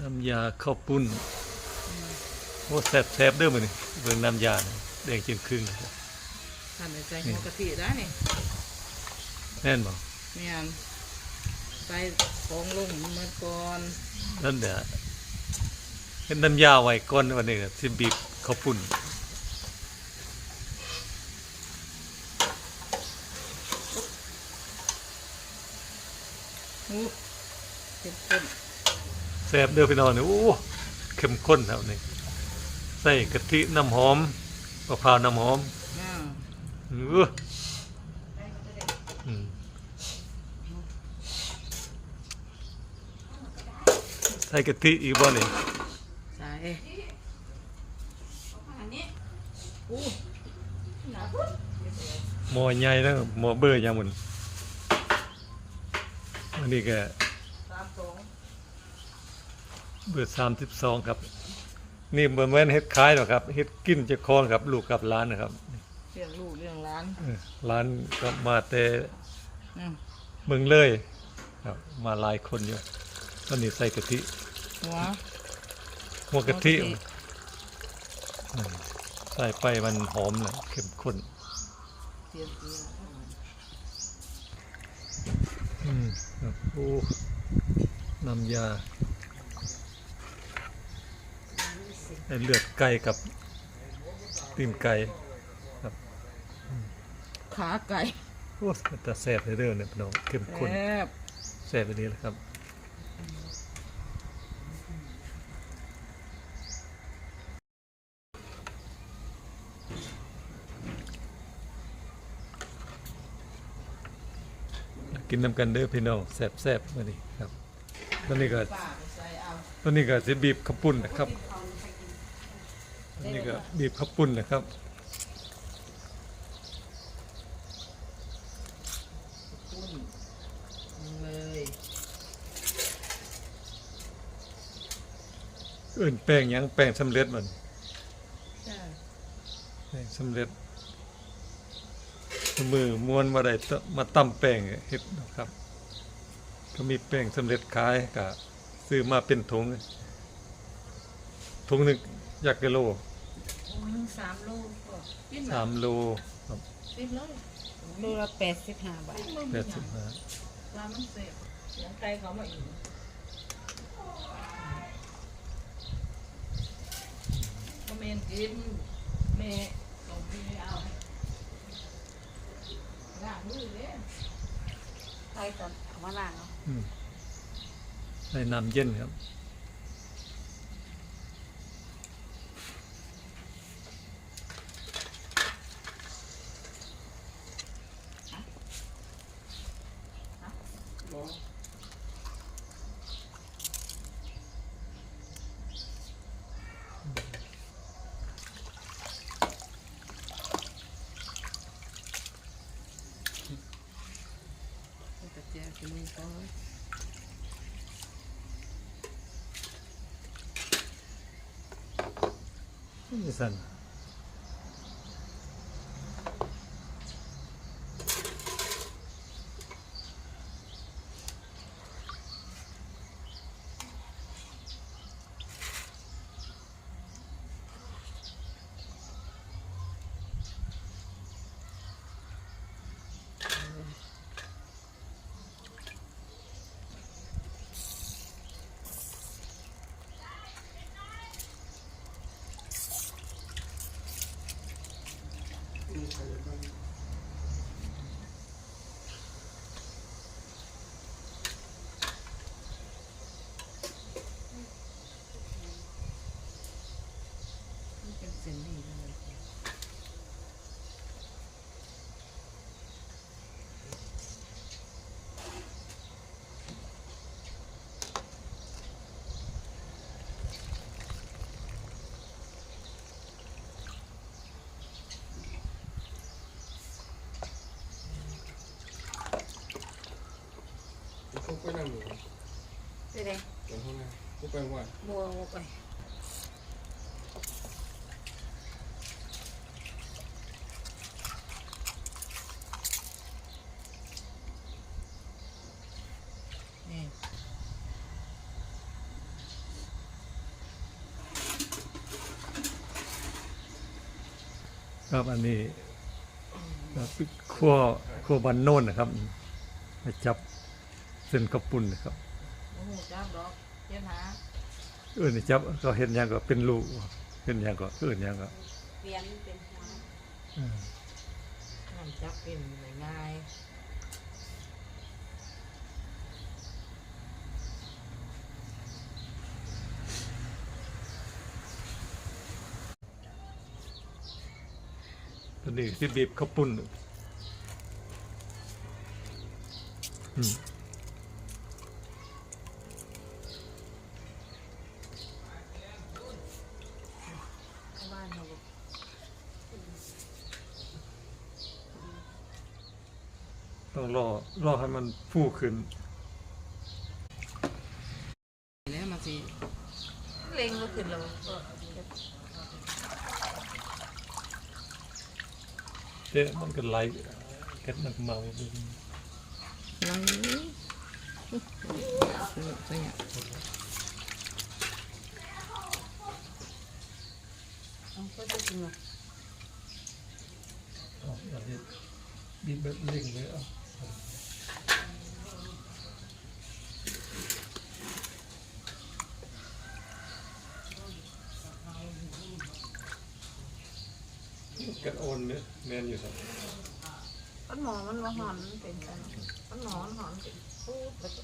น้ำยาข้าวปุ้นโอ้แซ่บแซบๆเด้อมื้อนี้เบิ่งน้ำยานี่แดงจึงครึ่งนะครับทำในใจหัวกะทิได้นี่แน่นบ่แม่นใส่ของลงเมื่อก่อนนั่นเด้อเฮ็ดน้ำยาไว้ก่อนวันนี้ก็สิบีบข้าวปุ้นอู้เข้มข้นแซ่บเด้อพี่น้องนี่โอ้เข้มข้นครับนี่ใส่กะทิน้ำหอมมะพร้าวน้ำหอมอ่าอื้ออืมใส่กะทิอีกบ่นี่ใส่อู้หม้อใหญ่นะหม้อเบอร์ยังมันอันนี้ก็สามสอง เบอร์สามสิบสองครับ นี่เบอร์แม่นเฮ็ดขายหรอกครับเฮ็ดกินเจะคลองครับ ลูกกับร้านนะครับเลี้ยงลูกเลี้ยงหลานเออร้านก็มาแต่อืมเมืองเลยครับมาหลายคนอยู่ตอนนี้ใส่กะทิหัวหัวกะทิหัวกะทิอืมใส่ไปมันหอมเลยเข้มข้นเตรียมเตรียมอืมครับโอ้น้ำยาไอ้ เลือดไก่กับตีนไก่ขาไก่โอ้แต่แซ่บเด้อเนี่ยพี่น้องเข้มข้นแซ่บแซ่บไปนี้แหละครับกินน้ำกันเด้อพี่น้องแซ่บแซ่บๆมานี่ครับตอนนี้ก็ป้าไปใส่เอาตอนนี้ก็จะบีบข้าวปุ้นนะครับตอ นนี้ก็บีบข้าวปุ้นนะครับปุ้นเลยเอื่นแป้งหยังแป้งสำเร็จมันจ้าแป้งสำเร็จมือม้วนมาได้ตมาตั้มแป้งเฮ็ดนะครับ ก็มีแป้งสำเร็จขายก็ซื้อมาเป็นถุงถุงหนึ่งอยากกิโล สามโลก็กินสามโลครับสิบเลยโลละแปดสิบห้าบาทแปดสิบห้าปลามันเสียบเสียงไก่เขามาอีกก็เมนกินแม่ต้องมีเอาล้างมือเลยไปตอนเอามาล้างเอา อืมใส่น้ำเย็นครับ ตะเกียบกินนี่ก่อนนี่สั่น ต้องไปนั่งหมูไปไหนตรงข้างน้าต้องไปว่บัวบัวไปครับอันนี้ขั้วขั้วบันโน่นนะครับมาจับ เส้นกระปุ่นนะครับโอ้โหจ้าดอกเจ้าหาเอื่นจับก็เห็นหยังก็เป็นลูกเห็นหยังก็เอื่นหยังก็เปลี่ยนเป็นหัวอืมน้ำจับเป็นง่ายตัวนี้สิบีบข้าวปุ้นอืม บ้านเขาบอก ต้องรอรอให้มันฟูขึ้นแล้วมาสิเล็งก็ขึ้นเราก็เจ๊มันก็ไหลเก็ดนักเมาดูไหลสนุกจังอะเอาก็จะกินหรอกเอาอันนี้บีบแบบเร่งเลยเอา กันโอนเนี่ยแมนอยู่สักมันหมอมันว่าหอนมันเป็นกันต้นหมอมันหอนเป็นพูดแล้วก็